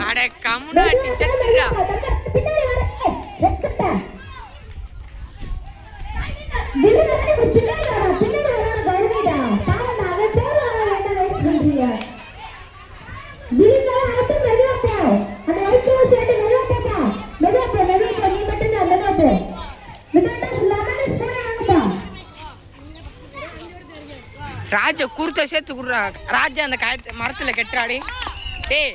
அட கம்னாட்டி செத்துறா Yeah. ராஜா குருத்த சேர்த்து குடுறா. ராஜா அந்த காய மரத்துல கெட்டாடி டேய்